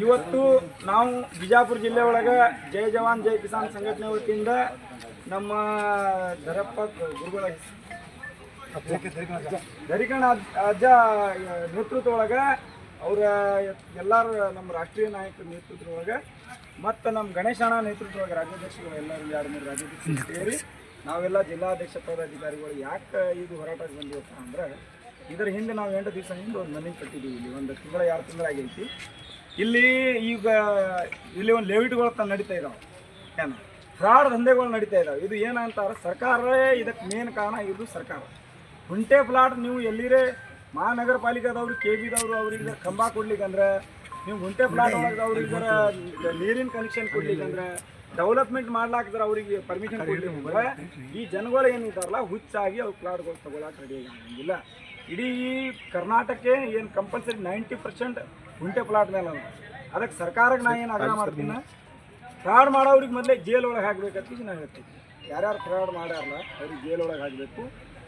ಇವತ್ತು ನಾವು ಬಿಜಾಪುರ ಜಿಲ್ಲೆ ಒಳಗೆ ಜೈ ಜವಾನ್ ಜೈ ಕಿಸಾನ್ ಸಂಘಟನೆ ವತಿಯಿಂದ ನಮ್ಮ ದರಪ್ಪ ಗುರುಗಳ ದರಿಕಣ ಅಜ್ಜ ನೇತೃತ್ವ ಒಳಗೆ ಅವರ ಎಲ್ಲರೂ ನಮ್ಮ ರಾಷ್ಟ್ರೀಯ ನಾಯಕರ ನೇತೃತ್ವ ಒಳಗೆ ಮತ್ತು ನಮ್ಮ ಗಣೇಶಣ್ಣ ನೇತೃತ್ವ ಒಳಗೆ ರಾಜ್ಯಾಧ್ಯಕ್ಷರು ಎಲ್ಲರೂ ಎರಡು ಮೂರು ರಾಜ್ಯಾಧ್ಯಕ್ಷರು ಸೇರಿ ನಾವೆಲ್ಲ ಜಿಲ್ಲಾಧ್ಯಕ್ಷ ಪದಾಧಿಕಾರಿಗಳು ಯಾಕೆ ಇದು ಹೋರಾಟಕ್ಕೆ ಬಂದಿವಪ್ಪ ಅಂದ್ರೆ ಇದರ ಹಿಂದೆ ನಾವು ಎಂಟು ದಿವಸ ಹಿಂದೆ ಒಂದು ಮನೆ ಕಟ್ಟಿದ್ದೀವಿ ಇಲ್ಲಿ. ಒಂದು ತಿಂಗಳ, ಎರಡು ತಿಂಗಳಾಗೈತಿ ಇಲ್ಲಿ ಈಗ, ಇಲ್ಲಿ ಒಂದು ಲೇವಿಟ್ಗಳು ತ ನಡೀತಾ ಇದಾವೆ. ಏನು? ಫ್ರಾಡ್ ದಂಧೆಗಳು ನಡೀತಾ ಇದಾವೆ. ಇದು ಏನಂತಾರೆ ಸರ್ಕಾರವೇ ಇದಕ್ಕೆ ಮೇನ್ ಕಾರಣ ಇದು ಸರ್ಕಾರ. ಹುಂಟೆ ಪ್ಲಾಟ್ ನೀವು ಎಲ್ಲಿರೇ ಮಹಾನಗರ ಪಾಲಿಕೆದವರು ಕೆ ಬಿದವರು ಅವ್ರಿಗೆ ಕಂಬ ಕೊಡ್ಲಿಕ್ಕಂದ್ರೆ, ನೀವು ಗುಂಟೆ ಪ್ಲಾಟ್ ಒಳಗೆ ಅವ್ರಿಗೆ ನೀರಿನ ಕನೆಕ್ಷನ್ ಕೊಡ್ಲಿಕ್ಕಂದ್ರೆ ಡೆವಲಪ್ಮೆಂಟ್ ಮಾಡ್ಲಾಕಿದ್ರೆ ಅವರಿಗೆ ಪರ್ಮಿಷನ್ ಕೊಡ್ಲಿಕ್ಕೆ ಈ ಜನಗಳು ಏನಿದಾರಲ್ಲ ಹುಚ್ಚಾಗಿ ಅವ್ರು ಪ್ಲಾಟ್ಗಳು ತಗೊಳಕ್ಕೆ ರೆಡಿ ಆಗಂಗಿಲ್ಲ ಇಡೀ ಕರ್ನಾಟಕಕ್ಕೆ ಏನು compulsory ninety percent gunta plot ಮೇಲೆ ಅದ ಅದಕ್ಕೆ ಸರ್ಕಾರಕ್ಕೆ ನಾ ಏನು ಆಗ್ರಹ ಮಾಡ್ತೀನಿ ಫ್ರಾಡ್ ಮಾಡೋರಿಗೆ ಮೊದಲೇ ಜೇಲ್ ಒಳಗೆ ಹಾಕ್ಬೇಕಂತ ನಾ ಹೇಳ್ತೀನಿ. ಯಾರ್ಯಾರು ಫ್ರಾಡ್ ಮಾಡ್ಯಾರಲ್ಲ ಅವ್ರಿಗೆ ಜೇಲ್ ಒಳಗೆ ಹಾಕಬೇಕು.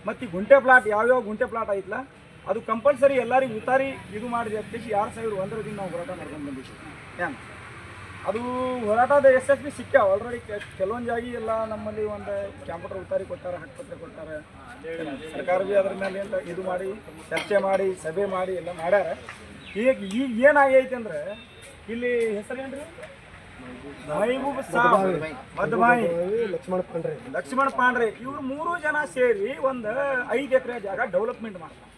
ಮತ್ತು ಈ ಗುಂಟೆ ಪ್ಲಾಟ್ ಯಾವ್ಯಾವ ಗುಂಟೆ ಪ್ಲಾಟ್ ಐತಲ್ಲ ಅದು ಕಂಪಲ್ಸರಿ ಎಲ್ಲರಿಗೂ ಉತ್ತಾರಿ ಇದು ಮಾಡಿದೆ ಅಂತೇಳಿ ಯಾರು ಸಾವಿರ ಒಂದರದಿಂದ ನಾವು ಹೋರಾಟ ಮಾಡ್ಕೊಂಡು ಬಂದಿದ್ದೀವಿ. ಏನು? ಅದು ಹೋರಾಟದ ಯಶಸ್ವಿ ಸಿಕ್ಕಾವ ಆಲ್ರೆಡಿ ಕೆಲವೊಂದು ಜಾಗಿ ಎಲ್ಲ ನಮ್ಮಲ್ಲಿ ಒಂದು ಕ್ಯಾಂಪ್ಯೂಟರ್ ಉತ್ತಾರಿ ಕೊಟ್ಟಾರೆ ಹಕ್ಕಪತ್ರ ಕೊಟ್ಟಾರೆ. ಸರ್ಕಾರ ಬಿ ಅದ್ರ ಮೇಲೆ ಅಂತ ಇದು ಮಾಡಿ ಚರ್ಚೆ ಮಾಡಿ ಸಭೆ ಮಾಡಿ ಎಲ್ಲ ಮಾಡ್ಯಾರ. ಈಗ ಈಗ ಏನಾಗೈತೆ ಅಂದ್ರೆ ಇಲ್ಲಿ ಹೆಸರೇನ್ರಿ? ಮೈಬೂಬ್ ಸಾಬ್. ಮಧುಮಾಯಿ ಲಕ್ಷ್ಮಣ ಪಾಂಡ್ರೆ. ಲಕ್ಷ್ಮಣ ಪಾಂಡ್ರೆ. ಇವ್ರು ಮೂರು ಜನ ಸೇರಿ ಒಂದು ಐದು ಎಕರೆ ಜಾಗ ಡೆವಲಪ್ಮೆಂಟ್ ಮಾಡ್ತಾರೆ.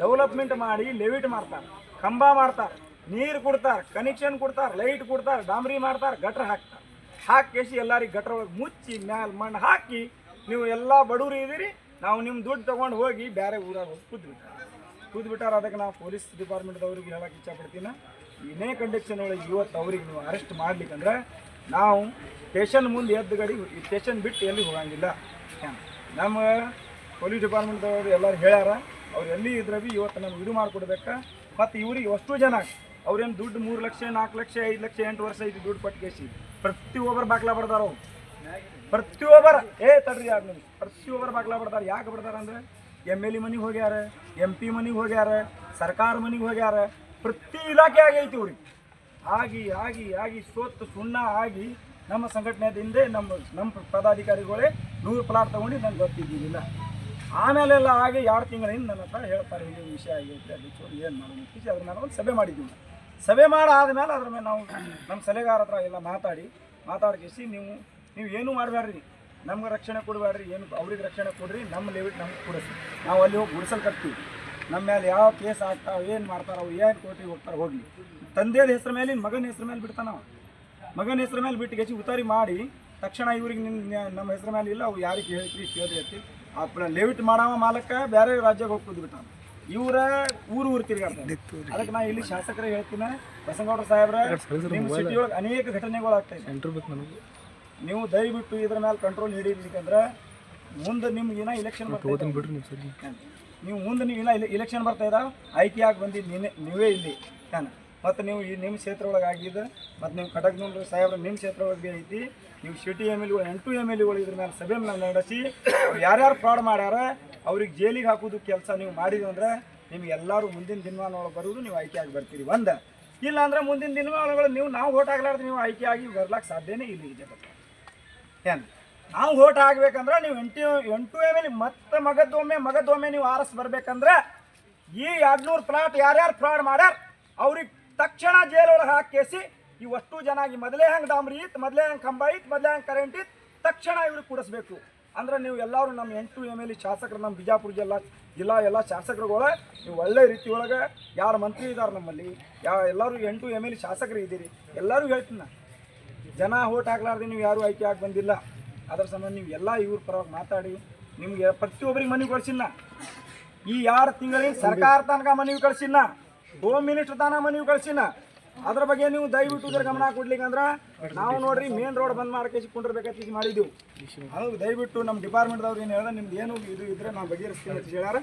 ಡೆವಲಪ್ಮೆಂಟ್ ಮಾಡಿ ಲೆವಿಟ್ ಮಾಡ್ತಾರೆ. ಕಂಬ ಮಾಡ್ತಾರೆ. ನೀರು ಕೊಡ್ತಾರೆ ಕನೆಕ್ಷನ್ ಕೊಡ್ತಾರೆ ಲೈಟ್ ಕೊಡ್ತಾರೆ, ಡಾಂಬ್ರಿ ಮಾಡ್ತಾರೆ, ಗಟ್ರ ಹಾಕ್ತಾರೆ. ಕೇಸಿ ಎಲ್ಲರಿಗೆ ಗಟ್ರ ಒಳಗೆ ಮುಚ್ಚಿ ಮ್ಯಾಲ ಮಣ್ಣು ಹಾಕಿ ನೀವು ಎಲ್ಲ ಬಡವರು ಇದೀರಿ, ನಾವು ನಿಮ್ಮ ದುಡ್ಡು ತೊಗೊಂಡು ಹೋಗಿ ಬೇರೆ ಊರಾಗ ಹೋಗಿ ಕೂದ್ಬಿಟ್ಟಾರೆ ಕೂದ್ಬಿಟ್ಟಾರೆ ಅದಕ್ಕೆ ನಾವು ಪೊಲೀಸ್ ಡಿಪಾರ್ಟ್ಮೆಂಟ್ದವ್ರಿಗೆ ಹೇಳಕ್ಕೆ ಇಚ್ಛಪಡ್ತೀನಿ. ಇನ್ನೇ ಕಂಡೀಷನ್ ಒಳಗೆ ಇವತ್ತು ಅವ್ರಿಗೆ ನೀವು ಅರೆಸ್ಟ್ ಮಾಡ್ಲಿಕ್ಕಂದ್ರೆ ನಾವು ಸ್ಟೇಷನ್ ಮುಂದೆ ಎದ್ದು ಗಡಿ ಸ್ಟೇಷನ್ ಬಿಟ್ಟು ಎಲ್ಲಿ ಹೋಗಂಗಿಲ್ಲ. ನಮ್ಮ ಪೊಲೀಸ್ ಡಿಪಾರ್ಟ್ಮೆಂಟ್ದವ್ರು ಎಲ್ಲರೂ ಹೇಳ್ಯಾರ, ಅವ್ರು ಎಲ್ಲಿ ಇದ್ರೆ ಬಿ ಇವತ್ತು ನಮ್ಗೆ ಇದು ಮಾಡಿಕೊಡ್ಬೇಕಾ, ಮತ್ತು ಇವ್ರಿಗೆ ಅಷ್ಟು ಜನ ಅವ್ರೇನು ದುಡ್ಡು ಮೂರು ಲಕ್ಷ, ನಾಲ್ಕು ಲಕ್ಷ, ಐದು ಲಕ್ಷ, ಎಂಟು ವರ್ಷ ಐದು ದುಡ್ಡು ಪಟ್ಕೇಸಿ ಪ್ರತಿಯೊಬ್ಬರು ಬಾಗ್ಲ ಬಡ್ದಾರ ಅವ್ರು. ಪ್ರತಿಯೊಬ್ಬರ ಏ, ತಡ್ರಿ ಯಾರು ಪ್ರತಿ ಪ್ರತಿಯೊಬ್ಬರು ಬಾಗ್ಲ ಬಡ್ದಾರ. ಯಾಕೆ ಬಿಡ್ತಾರ ಅಂದ್ರೆ ಎಂ ಎಲ್ ಎ ಮನೆಗೆ ಹೋಗ್ಯಾರ, ಎಂ ಪಿ ಮನೆಗೆ ಹೋಗ್ಯಾರ, ಸರ್ಕಾರ ಮನೆಗೆ ಹೋಗ್ಯಾರ. ಪ್ರತಿ ಇಲಾಖೆ ಆಗೈತಿ ಅವ್ರಿ ಆಗಿ ಆಗಿ ಆಗಿ ಸೋತ್ತು ಸುಣ್ಣ ಆಗಿ ನಮ್ಮ ಸಂಘಟನೆದಿಂದ ನಮ್ಮ ನಮ್ಮ ಪದಾಧಿಕಾರಿಗಳೇ ನೂರು ಪ್ಲಾಟ್ ತೊಗೊಂಡು ನಂಗೆ ಗೊತ್ತಿದ್ದಿಲ್ಲ ಆಮೇಲೆಲ್ಲ ಆಗಿ ಎರಡು ತಿಂಗಳಿಂದ ನನ್ನ ಹತ್ರ ಹೇಳ್ತಾರೆ ಇದು ವಿಷಯ ಆಗೈತೆ ಅದಕ್ಕೆ ಏನು ಮಾಡೋದು? ಅದ್ರ ಮೇಲೆ ಒಂದು ಸಭೆ ಮಾಡಿದ್ದೀವಿ. ಸಭೆ ಮಾಡಾದ್ಮೇಲೆ ಅದ್ರ ಮೇಲೆ ನಾವು ನಮ್ಮ ಸಲಹೆಗಾರ ಹತ್ರ ಎಲ್ಲ ಮಾತಾಡಿ ಮಾತಾಡ್ಕೇಸಿ ನೀವು ನೀವು ಏನೂ ಮಾಡಬೇಡ್ರಿ ನಮ್ಗೆ ರಕ್ಷಣೆ ಕೊಡಬೇಡ್ರಿ ಏನು ಅವ್ರಿಗೆ ರಕ್ಷಣೆ ಕೊಡ್ರಿ, ನಮ್ಮ ಲೆವಿಟ್ ನಮ್ಗೆ ಕೊಡಿಸಿ ನಾವು ಅಲ್ಲಿ ಹೋಗಿ ಗುಡಿಸಲ್ ಕಟ್ತೀವಿ ನಮ್ಮ ಮೇಲೆ ಯಾವ ಕೇಸ್ ಆಗ್ತಾವೆ, ಏನು ಮಾಡ್ತಾರೆ, ಅವ್ರು ಏನು ಕೋರ್ಟಿಗೆ ಹೋಗ್ತಾರೆ ಹೋಗಲಿ. ತಂದೆಯ ಹೆಸರು ಮೇಲೆ ಮಗನ ಹೆಸರು ಮೇಲೆ ಬಿಡ್ತಾನ. ಮಗನ ಹೆಸರು ಮೇಲೆ ಬಿಟ್ಟು ಗೆಚ್ಚಿ ಉತಾರಿ ಮಾಡಿ, ತಕ್ಷಣ ಇವ್ರಿಗೆ ನಿನ್ನ ನಮ್ಮ ಹೆಸರು ಮೇಲೆ ಇಲ್ಲ ಅವ್ರು ಯಾರಿಗೆ ಹೇಳ್ತೀರಿ ಕೇಳಿ ಹೇಳ್ತಿ ಆ ಲೆವಿಟ್ ಮಾಡವ ಮಾಲಕ, ಬೇರೆ ರಾಜ್ಯಕ್ಕೆ ಹೋಗಿ ಕೂತ್ಬಿಟ್ಟ ಇವರ ಊರು ಊರು ತಿರುಗಾಡ್ತಾರೆ. ಅದಕ್ಕೆ ನಾ ಇಲ್ಲಿ ಶಾಸಕರ ಹೇಳ್ತೀನಿ ಬಸನಗೌಡ ಸಾಹೇಬ್ರ ನಿಮ್ಮ ಸಿಟಿ ಒಳಗೆ ಅನೇಕ ಘಟನೆಗಳು ಆಗ್ತಾ ಇದೆ. ನೀವು ದಯವಿಟ್ಟು ಇದ್ರ ಮೇಲೆ ಕಂಟ್ರೋಲ್ ಹಿಡಿಯಲಿಕ್ಕಂದ್ರೆ ಮುಂದೆ ನಿಮ್ಗೆ ಏನೋ ಇಲೆಕ್ಷನ್ ಬರ್ತಾ ನೀವು ಮುಂದೆ ನೀವು ಏನೋ ಇಲೆಕ್ಷನ್ ಬರ್ತಾ ಇದ್ದಾವೆ ಆಯ್ಕೆ ಆಗಿ ಬಂದಿದ್ದು ನೀನೇ ನೀವೇ ಇಲ್ಲಿ ತಾನೆ. ಮತ್ತು ನೀವು ಈ ನಿಮ್ಮ ಕ್ಷೇತ್ರ ಒಳಗೆ ಆಗಿದೆ ಮತ್ತು ನೀವು ಕಟಕ್ನೂರು ಸಾಹೇಬ್ರ ನಿಮ್ಮ ಕ್ಷೇತ್ರ ಒಳಗೆ ಐತಿ. ನೀವು ಸಿಟಿ ಎಂ ಎಲ್ ಎಂಟು ಎಂ ಎಲ್ ಎಗಳು ಇದ್ರ ಮೇಲೆ ಸಭೆ ಮೇಲೆ ನಡೆಸಿ ಯಾರ್ಯಾರು ಫ್ರಾಡ್ ಮಾಡ್ಯಾರ, ಅವ್ರಿಗೆ ಜೈಲಿಗೆ ಹಾಕೋದು ಕೆಲಸ ನೀವು ಮಾಡಿದ್ವಿ ಅಂದ್ರೆ ನಿಮ್ಗೆ ಎಲ್ಲರೂ ಮುಂದಿನ ದಿನಮಾನ ಒಳಗೆ ಬರೋದು ನೀವು ಆಯ್ಕೆ ಆಗಿ ಬರ್ತೀರಿ. ಒಂದು ಇಲ್ಲ ಅಂದ್ರೆ ಮುಂದಿನ ದಿನಮಾನಗಳು ನೀವು ನಾವು ಓಟ್ ಆಗ್ಲಾರ್ದು ನೀವು ಆಯ್ಕೆ ಆಗಿ ಬರ್ಲಾಕ್ ಸಾಧ್ಯನೇ ಇಲ್ಲ ಈ ಜಗತ್ತು. ಏನು? ನಾವು ಓಟ್ ಆಗ್ಬೇಕಂದ್ರೆ ನೀವು ಎಂಟು ಎಂಟು ಎಂ ಎಲ್ ಮತ್ತೆ ಮಗದೊಮ್ಮೆ ಮಗದೊಮ್ಮೆ ನೀವು ಆರಸ್ ಬರ್ಬೇಕಂದ್ರೆ ಈ ಎರಡ್ನೂರು ಪ್ಲಾಟ್ ಯಾರ್ಯಾರು ಫ್ರಾಡ್ ಮಾಡ್ಯಾರ, ಅವ್ರಿಗೆ ತಕ್ಷಣ ಜೈಲೊಳಗೆ ಹಾಕೇಸಿ ಇವಷ್ಟು ಜನ ಈ ಮೊದಲೇ ಹಂಗೆ ಡಾಂಬ್ರಿ ಇತ್ತು ಮೊದಲೇ ಹಂಗೆ ಕಂಬ ಇತ್ತು ಮೊದಲೇ ಹಂಗೆ ಕರೆಂಟ್ ಇತ್ತು ತಕ್ಷಣ ಇವ್ರಿಗೆ ಕೂಡಿಸ್ಬೇಕು. ಅಂದ್ರೆ ನೀವು ಎಲ್ಲರೂ ನಮ್ಮ ಎಂಟು ಎಂ ಎಲ್ ಶಾಸಕರು, ನಮ್ಮ ಬಿಜಾಪುರ ಜಿಲ್ಲಾ ಜಿಲ್ಲಾ ಎಲ್ಲ ಶಾಸಕರುಗಳ, ನೀವು ಒಳ್ಳೆ ರೀತಿ ಒಳಗೆ ಯಾರು ಮಂತ್ರಿ ಇದ್ದಾರೆ ನಮ್ಮಲ್ಲಿ, ಯಾ ಎಲ್ಲರೂ ಎಂಟು ಎಂ ಎಲ್ ಶಾಸಕರು ಇದ್ದೀರಿ, ಎಲ್ಲರೂ ಹೇಳ್ತೀನಿ ಜನ ಓಟ್ ಹಾಕ್ಲಾರ್ದೆ ನೀವು ಯಾರು ಆಯ್ಕೆ ಆಗಿ ಬಂದಿಲ್ಲ. ಅದ್ರ ಸಂಬಂಧ ನೀವು ಎಲ್ಲ ಇವ್ರ ಪರವಾಗಿ ಮಾತಾಡಿ, ನಿಮಗೆ ಪ್ರತಿಯೊಬ್ಬರಿಗೆ ಮನವಿ ಕಳ್ಸಿನ ಈ ಯಾರು ತಿಂಗಳಿಗೆ ಸರ್ಕಾರ ತನಕ ಮನವಿ ಕಳ್ಸಿನ ಹೋಮ್ ಮಿನಿಸ್ಟರ್ ತಾನ ಮನವಿ ಕಳ್ಸಿನ. ಅದ್ರ ಬಗ್ಗೆ ನೀವು ದಯವಿಟ್ಟು ಇದ್ರ ಗಮನ ಕೊಡ್ಲಿಕ್ಕೆ ಅಂದ್ರೆ ನಾವು ನೋಡ್ರಿ ಮೇನ್ ರೋಡ್ ಬಂದ್ ಮಾಡಕ್ಕೆ ಕುಂಡಿರ್ಬೇಕಂತ ಈಗ ಮಾಡಿದ್ದೀವಿ ಹೌದು ದಯವಿಟ್ಟು ನಮ್ಮ ಡಿಪಾರ್ಟ್ಮೆಂಟ್ದವ್ರು ಏನು ಹೇಳಿದ್ರೆ ನಿಮ್ದು ಏನು ಇದು ಇದ್ರೆ ನಾವು ಬಗೆಹರಿಸ್ತೀವಿ ಅಂತ ಹೇಳ್ಯಾರ.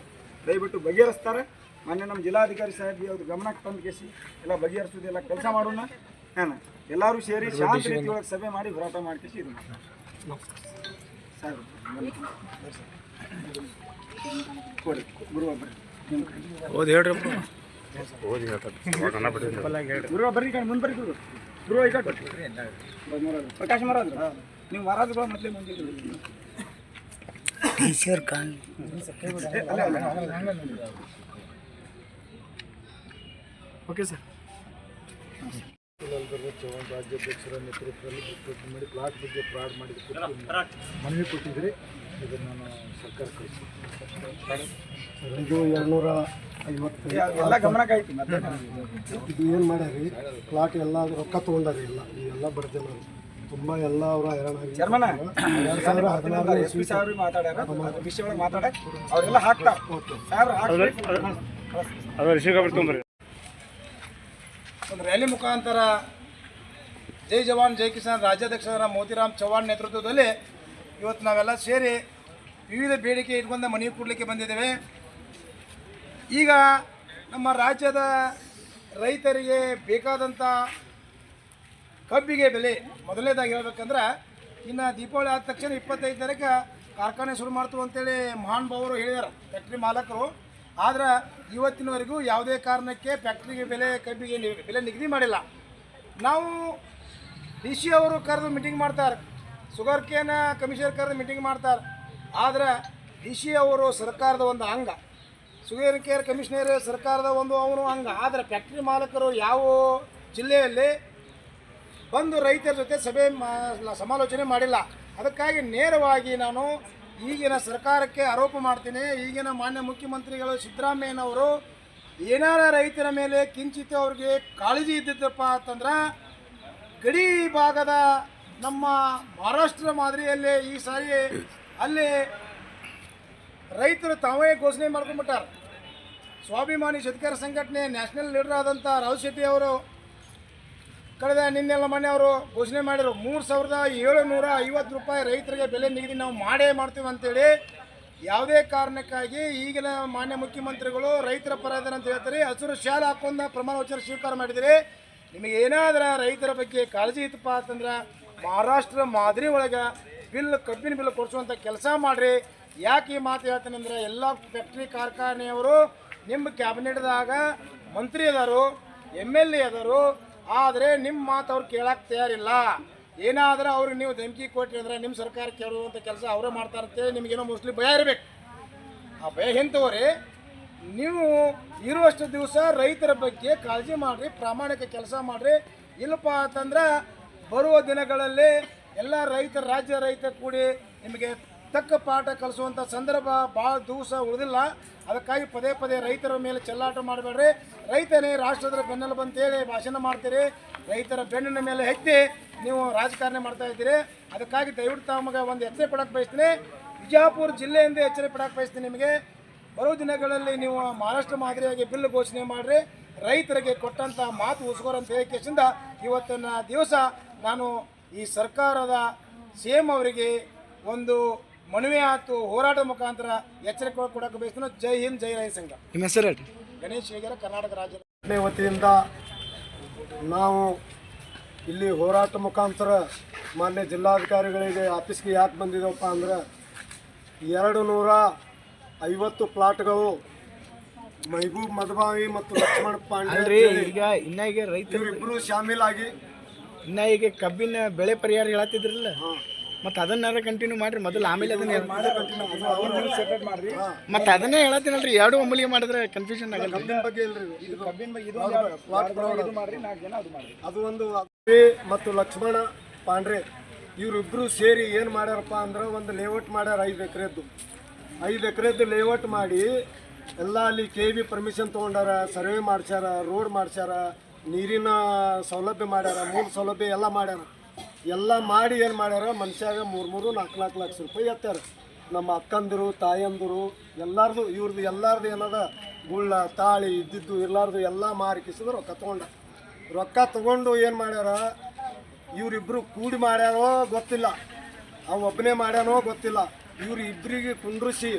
ದಯವಿಟ್ಟು ಬಗೆಹರಿಸ್ತಾರೆ. ಮೊನ್ನೆ ನಮ್ಮ ಜಿಲ್ಲಾಧಿಕಾರಿ ಸಾಹೇಬಿ ಅವ್ರ ಗಮನಕ್ಕೆ ತಂದು ಕೇಸಿ ಎಲ್ಲ ಬಗೆಹರಿಸೋದೆಲ್ಲ ಕೆಲಸ ಮಾಡೋಣ. ಹಾಂ ಎಲ್ಲರೂ ಸೇರಿ ಶಾಂತ ರೀತಿಯೊಳಗೆ ಸಭೆ ಮಾಡಿ ಹೋರಾಟ ಮಾಡ್ಕೇಸಿ ಇದು ಬನ್ನಿ. ಕೊಡಿ ಗುರುವಾರ ಬರ್ರಿ ಹೌದು. ಹೇಳ್ರಿ ಪ್ರಕಾಶ್ ನೀವು ಓಕೆ ಸರ್ ಚೌಹಾಣ್ ರಾಜ್ಯಾಧ್ಯಕ್ಷರ ನೇತೃತ್ವದಲ್ಲಿ ಬಗ್ಗೆ ಫ್ರಾಡ್ ಮನವಿ ಕೊಟ್ಟಿದ್ರಿ ಇದನ್ನು ನಾನು ಇದು ಎರಡುನೂರ ಐವತ್ತು. ಎಲ್ಲ ಗಮನಕ್ಕೆ ಆಯ್ತು ಇದು ಏನು ಮಾಡ್ಯಾರಿ? ಪ್ಲಾಟ್ ಎಲ್ಲ ರೊಕ್ಕ ತೊಗೊಂಡಾರಿ ಎಲ್ಲ. ಎಲ್ಲ ಜನರು ತುಂಬ ಎಲ್ಲ ಅವರ ಹೈರಾಣಾಗಿ ಚರ್ಮನ ಎರಡು ಸಾವಿರ ಹದಿನಾರು ಎಸ್ ಪಿ ಸಾಹೇಬ್ರು ಮಾತಾಡ್ಯಾರ. ಅದ್ರ ವಿಷಯ ಒಳಗೆ ಮಾತಾಡ ಅವರೆಲ್ಲ ಹಾಕ್ತಾರ. ಒಂದು ರ್ಯಾಲಿ ಮುಖಾಂತರ ಜೈ ಜವಾನ್ ಜೈ ಕಿಸಾನ್ ರಾಜ್ಯಾಧ್ಯಕ್ಷರ ಮೋತಿರಾಮ್ ಚೌಹಾಣ್ ನೇತೃತ್ವದಲ್ಲಿ ಇವತ್ತು ನಾವೆಲ್ಲ ಸೇರಿ ವಿವಿಧ ಬೇಡಿಕೆ ಇಟ್ಕೊಂಡ ಮನವಿ ಕೊಡಲಿಕ್ಕೆ ಬಂದಿದ್ದೇವೆ. ಈಗ ನಮ್ಮ ರಾಜ್ಯದ ರೈತರಿಗೆ ಬೇಕಾದಂಥ ಕಬ್ಬಿಗೆ ಬೆಲೆ ಮೊದಲನೇದಾಗಿ ಹೇಳ್ಬೇಕಂದ್ರೆ, ಇನ್ನು ದೀಪಾವಳಿ ಆದ ತಕ್ಷಣ ಇಪ್ಪತ್ತೈದು ತಾರೀಕು ಕಾರ್ಖಾನೆ ಶುರು ಮಾಡ್ತು ಅಂತೇಳಿ ಮಹಾನ್ ಭಾವರು ಹೇಳಿದ್ದಾರೆ ಫ್ಯಾಕ್ಟ್ರಿ ಮಾಲಕರು. ಆದರೆ ಇವತ್ತಿನವರೆಗೂ ಯಾವುದೇ ಕಾರಣಕ್ಕೆ ಫ್ಯಾಕ್ಟ್ರಿಗೆ ಬೆಲೆ, ಕಬ್ಬಿಗೆ ಬೆಲೆ ನಿಗದಿ ಮಾಡಿಲ್ಲ. ನಾವು ಡಿ ಸಿ ಅವರು ಕರೆದು ಮೀಟಿಂಗ್ ಮಾಡ್ತಾರೆ ಕೇನ್ ಕಮಿಷನರ್ ಕರೆದು ಮೀಟಿಂಗ್ ಮಾಡ್ತಾರೆ. ಆದ್ರೆ ಡಿ ಸಿ ಅವರು ಸರ್ಕಾರದ ಒಂದು ಅಂಗ. ಸುಗರ್ ಕೇರ್ ಕಮಿಷನರ್ ಸರ್ಕಾರದ ಒಂದು ಅವನು ಅಂಗ. ಆದರೆ ಫ್ಯಾಕ್ಟ್ರಿ ಮಾಲಕರು ಯಾವ ಜಿಲ್ಲೆಯಲ್ಲಿ ಬಂದು ರೈತರ ಜೊತೆ ಸಭೆ ಸಮಾಲೋಚನೆ ಮಾಡಿಲ್ಲ. ಅದಕ್ಕಾಗಿ ನೇರವಾಗಿ ನಾನು ಈಗಿನ ಸರ್ಕಾರಕ್ಕೆ ಆರೋಪ ಮಾಡ್ತೀನಿ. ಈಗಿನ ಮಾನ್ಯ ಮುಖ್ಯಮಂತ್ರಿಗಳು ಸಿದ್ದರಾಮಯ್ಯನವರು ಏನಾರ ರೈತರ ಮೇಲೆ ಕಿಂಚಿತ್ತು ಅವ್ರಿಗೆ ಕಾಳಜಿ ಇದ್ದಿದ್ದಪ್ಪ ಅಂತಂದ್ರೆ ಗಡಿ ಭಾಗದ ನಮ್ಮ ಮಹಾರಾಷ್ಟ್ರ ಮಾದರಿಯಲ್ಲೇ ಈ ಸಾರಿ ಅಲ್ಲಿ ರೈತರು ತಾವೇ ಘೋಷಣೆ ಮಾಡ್ಕೊಂಡ್ಬಿಟ್ಟಾರ. ಸ್ವಾಭಿಮಾನಿ ಶತಕರ ಸಂಘಟನೆ ನ್ಯಾಷನಲ್ ಲೀಡರ್ ಆದಂಥ ರಾಹುಲ್ ಶೆಟ್ಟಿ ಅವರು ಕಳೆದ ನಿನ್ನೆಲ್ಲ ಮೊನ್ನೆ ಅವರು ಘೋಷಣೆ ಮಾಡಿದರು. ಮೂರು ಸಾವಿರದ ಏಳುನೂರ ಐವತ್ತು ರೂಪಾಯಿ ರೈತರಿಗೆ ಬೆಲೆ ನಿಗದಿ ನಾವು ಮಾಡೇ ಮಾಡ್ತೀವಿ ಅಂತೇಳಿ. ಯಾವುದೇ ಕಾರಣಕ್ಕಾಗಿ ಈಗಿನ ಮಾನ್ಯ ಮುಖ್ಯಮಂತ್ರಿಗಳು ರೈತರ ಪರ ಅಂತ ಹೇಳ್ತಾರೆ. ಹಸಿರು ಶಾಲೆ ಹಾಕೊಂಡ ಪ್ರಮಾಣ ವಚನ ಸ್ವೀಕಾರ ಮಾಡಿದರೆ. ನಿಮಗೆ ಏನಾದರೂ ರೈತರ ಬಗ್ಗೆ ಕಾಳಜಿ ಇತ್ತಪ್ಪ ಅಂತಂದ್ರೆ ಮಹಾರಾಷ್ಟ್ರ ಮಾದರಿ ಒಳಗೆ ಬಿಲ್, ಕಬ್ಬಿನ ಬಿಲ್ ಕೊಡಿಸುವಂಥ ಕೆಲಸ ಮಾಡಿರಿ. ಯಾಕೆ ಈ ಮಾತು ಹೇಳ್ತೀನಿ ಅಂದರೆ, ಎಲ್ಲ ಫ್ಯಾಕ್ಟ್ರಿ ಕಾರ್ಖಾನೆಯವರು ನಿಮ್ಮ ಕ್ಯಾಬಿನೆಟ್ದಾಗ ಮಂತ್ರಿ ಅದಾರು, ಎಂ ಎಲ್ ಎ ಅದಾರು, ಆದರೆ ನಿಮ್ಮ ಮಾತು ಅವ್ರು ಕೇಳಕ್ಕೆ ತಯಾರಿಲ್ಲ. ಏನಾದರೂ ಅವ್ರಿಗೆ ನೀವು ಧಮಕಿ ಕೊಟ್ಟಿ ಅಂದ್ರೆ ನಿಮ್ಮ ಸರ್ಕಾರ ಕೇಳುವಂಥ ಕೆಲಸ ಅವರೇ ಮಾಡ್ತಾರೆ ಅಂತೇಳಿ ನಿಮಗೇನೋ ಮೋಸ್ಟ್ಲಿ ಭಯ ಇರಬೇಕು. ಆ ಭಯ ಎಂತವ್ರಿ, ನೀವು ಇರುವಷ್ಟು ದಿವಸ ರೈತರ ಬಗ್ಗೆ ಕಾಳಜಿ ಮಾಡಿರಿ, ಪ್ರಾಮಾಣಿಕ ಕೆಲಸ ಮಾಡಿರಿ. ಇಲ್ಲಪ್ಪ ಅಂತಂದ್ರೆ ಬರುವ ದಿನಗಳಲ್ಲಿ ಎಲ್ಲ ರೈತ, ರಾಜ್ಯ ರೈತ ಕೂಡಿ ನಿಮಗೆ ತಕ್ಕ ಪಾಠ ಕಲಿಸುವಂಥ ಸಂದರ್ಭ ಭಾಳ ದಿವಸ ಉಳಿದಿಲ್ಲ. ಅದಕ್ಕಾಗಿ ಪದೇ ಪದೇ ರೈತರ ಮೇಲೆ ಚೆಲ್ಲಾಟ ಮಾಡಬೇಡ್ರಿ. ರೈತನೇ ರಾಷ್ಟ್ರದ ಬೆನ್ನೆಲುಬು ಅಂತೇಳಿ ಭಾಷಣ ಮಾಡ್ತೀರಿ. ರೈತರ ಬೆನ್ನಿನ ಮೇಲೆ ಹೆತ್ತಿ ನೀವು ರಾಜಕಾರಣ ಮಾಡ್ತಾ ಇದ್ದೀರಿ. ಅದಕ್ಕಾಗಿ ದಯವಿಟ್ಟು ತಮಗೆ ಒಂದು ಎಚ್ಚರಿ ಪಡೋಕ್ಕೆ ಬಯಸ್ತೀನಿ. ಬಿಜಾಪುರ ಜಿಲ್ಲೆಯಿಂದ ಎಚ್ಚರಿ ಪಡಕ್ಕೆ ಬಯಸ್ತೀನಿ ನಿಮಗೆ. ಬರೋ ದಿನಗಳಲ್ಲಿ ನೀವು ಮಹಾರಾಷ್ಟ್ರ ಮಾದರಿಯಾಗಿ ಬಿಲ್ ಘೋಷಣೆ ಮಾಡಿರಿ. ರೈತರಿಗೆ ಕೊಟ್ಟಂಥ ಮಾತು ಉಸ್ಕೋರಂತ ಹೇಳಿಕೆಸಿಂದ ಇವತ್ತಿನ ದಿವಸ ನಾನು ಈ ಸರ್ಕಾರದ ಸೇಮ್ ಅವರಿಗೆ ಒಂದು ಮನವಿ ಆತು ಹೋರಾಟ ಮುಖಾಂತರ ಎಚ್ಚರಿಕೆ ಕೊಡಕ್ಕೆ ಬಯಸ್ತೀನಿ ಜೈ ಹಿಂದ್ ಜೈ ರೈ ಸಂಘ. ನಿಮ್ಮ ಹೆಸರು ಗಣೇಶ್ ಹೇಗಿರ ಕರ್ನಾಟಕ ರಾಜ್ಯ. ವತಿಯಿಂದ ನಾವು ಇಲ್ಲಿ ಹೋರಾಟ ಮುಖಾಂತರ ಮಾನ್ಯ ಜಿಲ್ಲಾಧಿಕಾರಿಗಳಿಗೆ ಆಫೀಸ್ಗೆ ಯಾಕೆ ಬಂದಿದ್ದೇವಪ್ಪ ಅಂದ್ರೆ ಎರಡು ನೂರ ಐವತ್ತು ಪ್ಲಾಟ್ಗಳು ಮೈಗೂ ಮಧುಬಾವಿ ಮತ್ತು ಲಕ್ಷ್ಮಣ ಪಾಂಡೆ ಇವರಿಬ್ಬರು ಶಾಮೀಲಾಗಿ ಇನ್ನ ಈಗ ಕಬ್ಬಿನ ಬೆಳೆ ಪರಿಹಾರ ಹೇಳತ್ತಿದ್ರಲ್ಲ? ಮತ್ತೆ ಅದನ್ನಾರ ಕಂಟಿನ್ಯೂ ಮಾಡ್ರಿ ಮೊದಲು ಆಮೇಲೆ ಅದನ್ನ ಸೆಪರೇಟ್ ಮಾಡ್ರಿ ಮತ್ತೆ ಅದನ್ನೇ ಹೇಳತ್ತೀನಲ್ರಿ ಎರಡು ಒಮ್ಮಲಿಗೆ ಮಾಡಿದ್ರೆ ಕನ್ಫ್ಯೂಷನ್ ಆಗಲ್ಲ ಕಬ್ಬಿನ ಬಗ್ಗೆ ಇಲ್ರಿ ಇದು. ಕಬ್ಬಿನ ಬಗ್ಗೆ ಇದು ಒಂದು ಪ್ಲಾಟ್ ಇದು ಮಾಡ್ರಿ ನಾಲ್ಕು ಜನ ಅದು ಮಾಡ್ರಿ. ಅದು ಒಂದು ಅಬ್ಬಿ ಮತ್ತು ಲಕ್ಷ್ಮಣ ಪಾಂಡ್ರೆ ಇವರಿಬ್ಬರು ಸೇರಿ ಏನು ಮಾಡ್ಯಾರಪ್ಪ ಅಂದ್ರೆ ಒಂದು ಲೇಔಟ್ ಮಾಡ್ಯಾರ ಐದು ಎಕರೆದ್ದು. ಐದು ಎಕರೆದ್ದು ಲೇಔಟ್ ಮಾಡಿ ಎಲ್ಲ ಅಲ್ಲಿ ಕೆ ಬಿ ಪರ್ಮಿಷನ್ ತೊಗೊಂಡಾರ ಸರ್ವೆ ಮಾಡ್ಸ್ಯಾರ ರೋಡ್ ಮಾಡ್ಸ್ಯಾರ ನೀರಿನ ಸೌಲಭ್ಯ ಮಾಡ್ಯಾರ, ಮೂಲ ಸೌಲಭ್ಯ ಎಲ್ಲ ಮಾಡ್ಯಾರ. ಎಲ್ಲ ಮಾಡಿ ಏನು ಮಾಡ್ಯಾರ, ಮನುಷ್ಯಾಗ ಮೂರು ಮೂರು, ನಾಲ್ಕು ನಾಲ್ಕು ಲಕ್ಷ ರೂಪಾಯಿ ಎತ್ತಾರ. ನಮ್ಮ ಅಕ್ಕಂದಿರು, ತಾಯಂದಿರು, ಎಲ್ಲರದು ಇವ್ರದ್ದು ಎಲ್ಲಾರ್ದು ಏನದ? ಗುಳ್ಳ, ತಾಳಿ, ಇದ್ದಿದ್ದು ಎಲ್ಲಾರ್ದು ಎಲ್ಲ ಮಾರಿ ಕಿಸಿದ್ರು ರೊಕ್ಕ ತೊಗೊಂಡ. ರೊಕ್ಕ ತೊಗೊಂಡು ಏನು ಮಾಡ್ಯಾರ? ಇವರಿಬ್ಬರು ಕೂಡಿ ಮಾಡ್ಯಾರೋ ಗೊತ್ತಿಲ್ಲ. ಅವ ಒಬ್ಬನೇ ಮಾಡ್ಯಾನೋ ಗೊತ್ತಿಲ್ಲ. ಇವ್ರು ಇಬ್ಬರಿಗೆ ಕುಂಡ್ರಿಸಿ,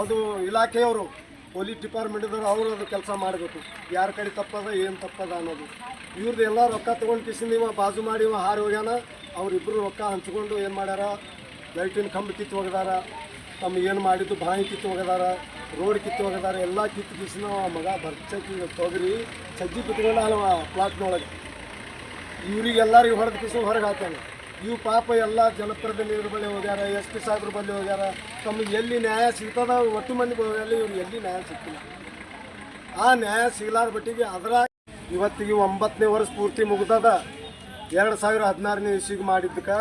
ಅದು ಇಲಾಖೆಯವರು ಪೊಲೀಸ್ ಡಿಪಾರ್ಟ್ಮೆಂಟ್ದವ್ರು ಅವರು ಅದು ಕೆಲಸ ಮಾಡಬೇಕು. ಯಾರ ಕಡೆ ತಪ್ಪದ, ಏನು ತಪ್ಪದ ಅನ್ನೋದು. ಇವ್ರದ್ದು ಎಲ್ಲ ರೊಕ್ಕ ತೊಗೊಂಡು ಕಿಸಿಂದ ಇವ, ಬಾಜು ಮಾಡಿ ಇವ ಹಾರಿ ಹೋಗ್ಯಾನ. ಅವರಿಬ್ಬರು ರೊಕ್ಕ ಹಂಚ್ಕೊಂಡು ಏನು ಮಾಡ್ಯಾರ? ಲೈಟಿನ ಕಂಬ ಕಿತ್ತು ಹೋಗದಾರ. ತಮ್ಮ ಏನು ಮಾಡಿದ್ದು, ಬಾಯಿ ಕಿತ್ತು ಹೋಗದಾರ. ರೋಡ್ ಕಿತ್ತು ಹೋಗದಾರ. ಎಲ್ಲ ಕಿತ್ತು ಕಿಸಿನ ಮಗ ಬರ್ಚಿ ತೊಗರಿ ಸಜ್ಜಿ ಕಿತ್ಕೊಂಡು ಅಲ್ವ ಪ್ಲಾಟ್ನೊಳಗೆ ಇವ್ರಿಗೆ ಎಲ್ಲರಿಗೂ ಹೊಡೆದು ಕಿಸಿ ಹೊರಗೆ ಹಾಕ್ಯಾನ. ಇವು ಪಾಪ ಎಲ್ಲ ಜನಪ್ರತಿನಿಧಿಗಳ ಬಳಿ ಹೋಗ್ಯಾರ, ಎಸ್ ಪಿ ಸಾಹೇಬ್ರ ಬಳಿ ಹೋಗ್ಯಾರ. ತಮಗೆ ಎಲ್ಲಿ ನ್ಯಾಯ ಸಿಗ್ತದ ಒಟ್ಟು ಮಂದಿಗೆ ಹೋಗ್ಯಾರ ಇವ್ರು ಎಲ್ಲಿ ನ್ಯಾಯ ಸಿಗ್ತಿಲ್ಲ. ಆ ನ್ಯಾಯ ಸಿಗ್ಲಾರ ಬಟ್ಟಿಗೆ ಅದರ ಇವತ್ತಿಗೆ ಒಂಬತ್ತನೇ ವರ್ಷ ಪೂರ್ತಿ ಮುಗ್ದದ. ಎರಡು ಸಾವಿರ ಹದಿನಾರನೇ ಇಸ್ವಿಗೆ ಮಾಡಿದ್ದಕ್ಕೆ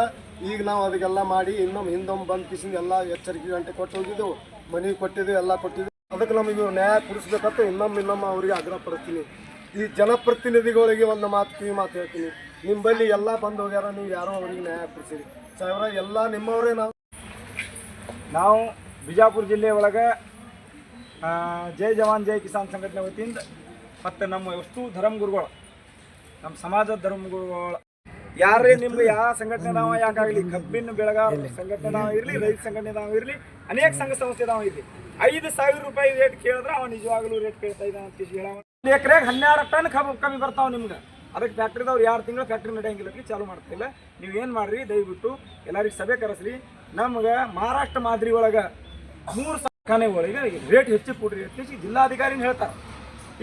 ಈಗ ನಾವು ಅದಕ್ಕೆಲ್ಲ ಮಾಡಿ ಇನ್ನೊಮ್ಮೆ ಹಿಂದೊಮ್ಮೆ ಬಂದು ಕಿಸಿಂದ ಎಲ್ಲ ಎಚ್ಚರಿಕೆ ಗಂಟೆ ಕೊಟ್ಟು ಹೋಗಿದ್ದೆವು. ಮನೆಗೆ ಕೊಟ್ಟಿದ್ದೆವು, ಎಲ್ಲ ಕೊಟ್ಟಿದ್ದೆವು. ಅದಕ್ಕೆ ನಮಗೆ ನ್ಯಾಯ ಕೊಡಿಸ್ಬೇಕಂತ ಇನ್ನೊಮ್ಮೆ ಇನ್ನೊಮ್ಮೆ ಅವರಿಗೆ ಆಗ್ರಹ ಪಡ್ತೀನಿ ಈ ಜನಪ್ರತಿನಿಧಿಗಳಿಗೆ ಒಂದು ಮಾತು ಕಿವಿ ಮಾತು ಹೇಳ್ತೀನಿ. ನಿಮ್ಮಲ್ಲಿ ಎಲ್ಲ ಬಂದು ಹೋಗ್ಯಾರ ನೀವು ಯಾರೋ ಅವ್ರಿಗೆ ನ್ಯಾಯ ಕೊಡ್ತೀರಿ ಸಾವಿರ ಎಲ್ಲ ನಿಮ್ಮವರೇ ನಾವು. ನಾವು ಬಿಜಾಪುರ ಜಿಲ್ಲೆ ಒಳಗೆ ಜೈ ಜವಾನ್, ಜೈ ಕಿಸಾನ್ ಸಂಘಟನೆ ವತಿಯಿಂದ, ಮತ್ತು ನಮ್ಮ ಎಷ್ಟು ಧರ್ಮಗುರುಗಳು ನಮ್ಮ ಸಮಾಜದ ಧರ್ಮಗುರುಗಳು ಯಾರೇ ನಿಮ್ಗೆ ಯಾವ ಸಂಘಟನೆ ನಾವು ಯಾಕಾಗಲಿ ಕಬ್ಬಿನ ಬೆಳೆಗಾರ ಸಂಘಟನೆ ನಾವು ಇರಲಿ, ರೈತ ಸಂಘಟನೆ ನಾವು ಇರಲಿ, ಅನೇಕ ಸಂಘ ಸಂಸ್ಥೆ ನಾವು ಇರಲಿ ಐದು ಸಾವಿರ ರೂಪಾಯಿ ರೇಟ್ ಕೇಳಿದ್ರೆ ಅವನು ನಿಜವಾಗ್ಲೂ ರೇಟ್ ಕೇಳ್ತಾ ಇದ್ದಾನೆ ಅಂತ ಹೇಳಿ ಎಕರೆಗೆ ಹನ್ನೆರಡು ಟನ್ ಕಬ್ಬು ಕಮ್ಮಿ ಬರ್ತಾವ ನಿಮ್ಗೆ. ಅದಕ್ಕೆ ಫ್ಯಾಕ್ಟ್ರಿದವ್ರು ಯಾರು ತಿಂಗಳು ಫ್ಯಾಕ್ಟ್ರಿ ನಡೆಯಂಗಿಲ್ಲ ರೀ ಚಾಲು ಮಾಡ್ತಿಲ್ಲ. ನೀವು ಏನು ಮಾಡ್ರಿ, ದಯವಿಟ್ಟು ಎಲ್ಲರಿಗೆ ಸಭೆ ಕರೆಸ್ರಿ. ನಮ್ಗೆ ಮಹಾರಾಷ್ಟ್ರ ಮಾದರಿ ಒಳಗೆ ಮೂರು ಕಾರ್ಖಾನೆ ಒಳಗೆ ರೇಟ್ ಹೆಚ್ಚು ಕೊಡ್ರಿ ಹೇಳಿ ಜಿಲ್ಲಾಧಿಕಾರಿನ ಹೇಳ್ತಾರೆ.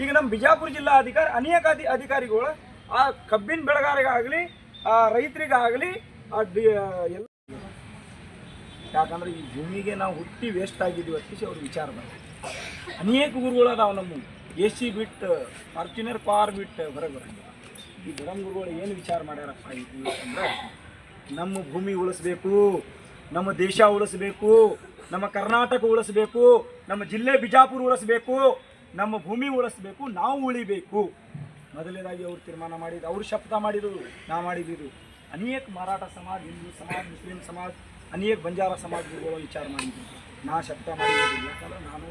ಈಗ ನಮ್ಮ ಬಿಜಾಪುರ ಜಿಲ್ಲಾ ಅಧಿಕಾರಿ ಅನೇಕ ಅಧಿ ಅಧಿಕಾರಿಗಳು ಆ ಕಬ್ಬಿನ ಬೆಳೆಗಾರಿಗಾಗಲಿ ಆ ರೈತರಿಗಾಗಲಿ, ಆ ಡಿ ಎಲ್ಲ ಯಾಕಂದ್ರೆ ಈ ಭೂಮಿಗೆ ನಾವು ಹುಟ್ಟಿ ವೇಸ್ಟ್ ಆಗಿದ್ದೀವಿ ಅತ್ತೀಶ ಅವ್ರ ವಿಚಾರ ಮಾಡಿ ಅನೇಕ ಗುರುಗಳು ಅದಾವ ನಮ್ಮ ಎ ಸಿ ಬಿಟ್ಟು ಫಾರ್ಚುನರ್ ಕಾರ್ ಬಿಟ್ಟು ಹೊರಗೆ ಈ ಧರ್ಮ ಗುರುಗಳು ಏನು ವಿಚಾರ ಮಾಡ್ಯಾರಪ್ಪ ಇದು ಅಂದ್ರೆ, ನಮ್ಮ ಭೂಮಿ ಉಳಿಸ್ಬೇಕು, ನಮ್ಮ ದೇಶ ಉಳಿಸ್ಬೇಕು, ನಮ್ಮ ಕರ್ನಾಟಕ ಉಳಿಸ್ಬೇಕು, ನಮ್ಮ ಜಿಲ್ಲೆ ಬಿಜಾಪುರ ಉಳಿಸ್ಬೇಕು, ನಮ್ಮ ಭೂಮಿ ಉಳಿಸ್ಬೇಕು, ನಾವು ಉಳಿಬೇಕು. ಮೊದಲನೇದಾಗಿ ಅವ್ರು ತೀರ್ಮಾನ ಮಾಡಿದ್ರು ಅವರು ಶಪಥ ಮಾಡಿದ್ರು ನಾ ಮಾಡಿದ್ದು. ಅನೇಕ ಮರಾಠ ಸಮಾಜ, ಹಿಂದೂ ಸಮಾಜ, ಮುಸ್ಲಿಂ ಸಮಾಜ, ಅನೇಕ ಬಂಜಾರ ಸಮಾಜಗಳು ವಿಚಾರ ಮಾಡಿದ್ರು. ನಾ ಶಬ್ದ ಮಾಡಿದ್ದು, ಯಾಕಂದ್ರೆ ನಾನು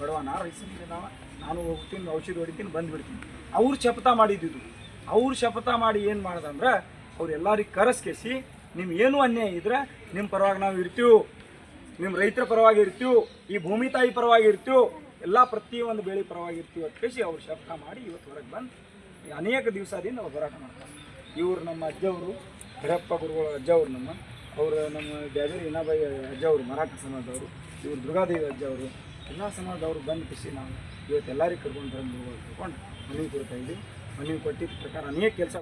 ಬಡವ ನಾ ರೈತನಿಗೆ ನಾವು ನಾನು ಹೋಗ್ತೀನಿ, ಔಷಧಿ ಹೊಡಿತೀನಿ, ಬಂದುಬಿಡ್ತೀನಿ. ಅವ್ರು ಶಪಥ ಮಾಡಿದ್ದಿದ್ದು ಅವ್ರು ಶಪಥ ಮಾಡಿ ಏನು ಮಾಡ್ದಂದ್ರೆ, ಅವ್ರು ಎಲ್ಲರಿಗೆ ಕರೆಸ್ಕೇಸಿ ಏನು ಅನ್ಯಾಯ ಇದ್ರೆ ನಿಮ್ಮ ಪರವಾಗಿ ನಾವು ಇರ್ತೀವಿ. ನಿಮ್ಮ ರೈತರ ಪರವಾಗಿ ಇರ್ತೀವಿ, ಈ ಭೂಮಿ ತಾಯಿ ಪರವಾಗಿ ಇರ್ತೀವಿ, ಎಲ್ಲ ಪ್ರತಿಯೊಂದು ಬೆಳೆ ಪರವಾಗಿ ಇರ್ತೀವಿ ಅಂತ ಕೇಸಿ ಅವ್ರು ಶಪಥ ಮಾಡಿ ಇವತ್ತು ಹೊರಗೆ ಬಂದು ಅನೇಕ ದಿವಸದಿಂದ ಅವ್ರು ಹೋರಾಟ ಮಾಡ್ತಾರೆ. ಇವರು ನಮ್ಮ ಅಜ್ಜವರು ಹಿರಪ್ಪ ಗುರುಗಳ ಅಜ್ಜವರು ನಮ್ಮ, ಅವರು ನಮ್ಮ ಬ್ಯಾಜರಿ ಇನಾಬಾಯಿ ಅಜ್ಜವರು ಮರಾಠ ಸಮಾಜದವರು, ಇವರು ದುರ್ಗಾದೇವಿ ಅಜ್ಜವರು ಎಲ್ಲ ಸಮಾಜದವರು ಬಂದು ಖುಷಿ ನಾವು ಇವತ್ತು ಎಲ್ಲರಿಗೂ ಕರ್ಕೊಂಡು ಬಂದು ಕರ್ಕೊಂಡು ಮನವಿ ಕೊಡ್ತಾ ಇದ್ದೀವಿ. ಮನವಿ ಕೊಟ್ಟಿದ್ದ ಪ್ರಕಾರ ಅನೇಕ ಕೆಲಸ